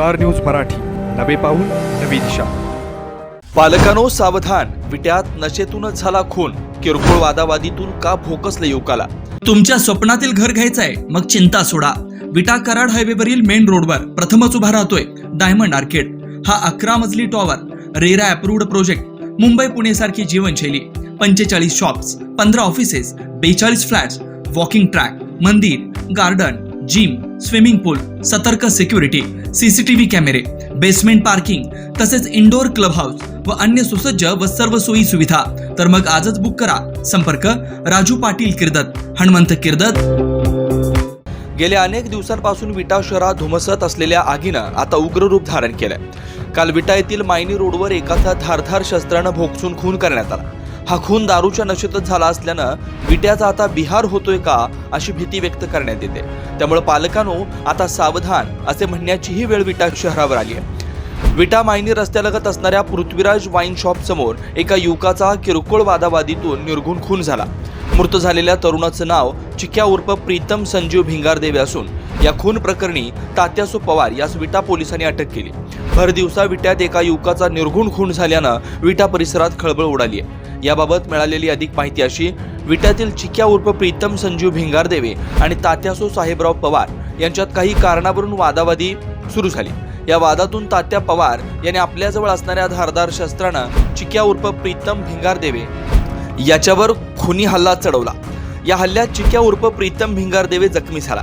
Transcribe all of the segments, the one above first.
Star news Marathi. नवे पाऊल नवी दिशा. पालकांनो सावधान. विट्यात नशेतूनच झाला खून. किरकोळ वादावादीतून का भोकसले युवकाला? तुमच्या स्वप्नातील घर घ्यायचंय मग चिंता सोडा. विटा कराड हायवेवरील मेन रोडवर प्रथमच उभा राहतोय डायमंड आर्केड. हा अकरा मजली tower RERA approved project Mumbai Pune सारखी जीवनशैली. पंचेचाळीस शॉप्स पंधरा ऑफिसेस बेचाळीस फ्लॅट्स वॉकिंग ट्रॅक मंदिर गार्डन जिम स्विमिंग पूल सतर्क सिक्युरिटी सीसीटीव्ही कॅमेरे बेसमेंट पार्किंग तसेच इंडोर क्लब हाऊस व अन्य सुसज्ज व सर्व सोयी सुविधा. तर मग आजच बुक करा. संपर्क राजू पाटील किर्दत हनुमंत किर्दत. गेल्या अनेक दिवसांपासून विटा शहरात धुमसत असलेल्या आगीनं आता उग्र रूप धारण केलंय. काल विटा येथील मायनी रोडवर एकाचा धारधार शस्त्रानं भोगसून खून करण्यात आला. हा खून दारूच्या नशेतच झाला असल्यानं विट्याचा आता बिहार होतोय का अशी भीती व्यक्त करण्यात येते. त्यामुळे पालकांनो आता सावधान असे म्हणण्याचीही वेळ विटा शहरावर आली आहे. विटा मायनी रस्त्यालगत असणाऱ्या पृथ्वीराज वाईन शॉप समोर एका युवकाचा किरकोळ वादावादीतून निर्गुण खून झाला. मृत झालेल्या तरुणाचं नाव चिक्या उर्फ प्रीतम संजीव भिंगारदेवे असून या खून प्रकरणी तात्यासो पवार यास विटा पोलिसांनी अटक केली. भर दिवसा विट्यात एका युवकाचा निर्गुण खून झाल्यानं विटा परिसरात खळबळ उडाली आहे. याबाबत मिळालेली अधिक माहिती अशी विट्यातील चिक्या उर्फ प्रीतम संजीव भिंगारदेवे आणि तात्यासो साहेबराव पवार यांच्यात काही कारणावरून वादावादी सुरू झाली. या वादातून तात्या पवार यांनी आपल्याजवळ असणाऱ्या धारदार शस्त्रानं चिक्या उर्फ प्रीतम भिंगारदेवे याच्यावर खुनी हल्ला चढवला. या हल्ल्यात चिक्या उर्फ प्रीतम भिंगारदेवे जखमी झाला.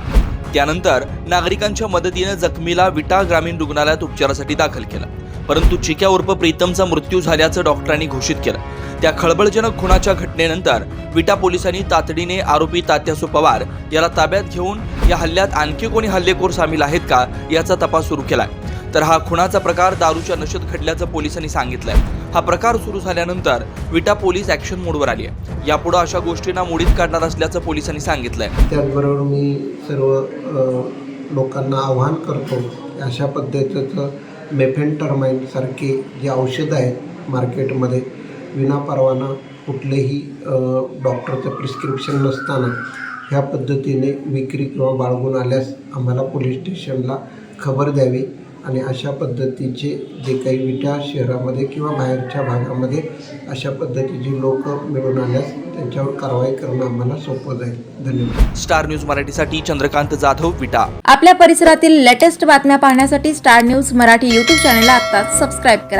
त्यानंतर नागरिकांच्या मदतीने जखमीला विटा ग्रामीण रुग्णालयात उपचारासाठी दाखल केलं. परंतु चिक्या उर्फ प्रीतमचा मृत्यू झाल्याचं डॉक्टरांनी घोषित केलं. त्या खळबळजनक खुनाच्या घटनेनंतर विटा पोलिसांनी तातडीने आरोपी तात्यासू पवार याला ताब्यात घेऊन या हल्ल्यात आणखी कोणी हल्लेखोर सामील आहेत का याचा तपास सुरू केलाय. तर हा खुनाचा प्रकार दारूच्या नशेत घडल्याचं पोलिसांनी सांगितलंय. हा प्रकार सुरू झाल्यानंतर विटा पोलीस ॲक्शन मोडवर आली आहे. यापुढे अशा गोष्टींना मोडीत काढणार असल्याचं पोलिसांनी सांगितलंय. त्याचबरोबर मी सर्व लोकांना आव्हान करतो अशा पद्धतीचं मेफेंटरमाईनसारखे जे औषधं आहेत मार्केटमध्ये विनापरवाना कुठलेही डॉक्टरचं प्रिस्क्रिप्शन नसताना ह्या पद्धतीने विक्री किंवा बाळगून आल्यास आम्हाला पोलीस स्टेशनला खबर द्यावी आणि अशा पद्धतीचे जे काही विटा शहरामध्ये किंवा बाहेरच्या भागामध्ये अशा पद्धतीची लोक मिळून आल्यास त्यांच्यावर कारवाई करणं आम्हाला सोपं जाईल. धन्यवाद. स्टार न्यूज मराठीसाठी चंद्रकांत जाधव विटा. आपल्या परिसरातील लेटेस्ट बातम्या पाहण्यासाठी स्टार न्यूज मराठी यूट्यूब चॅनलला आत्ताच सबस्क्राईब करा.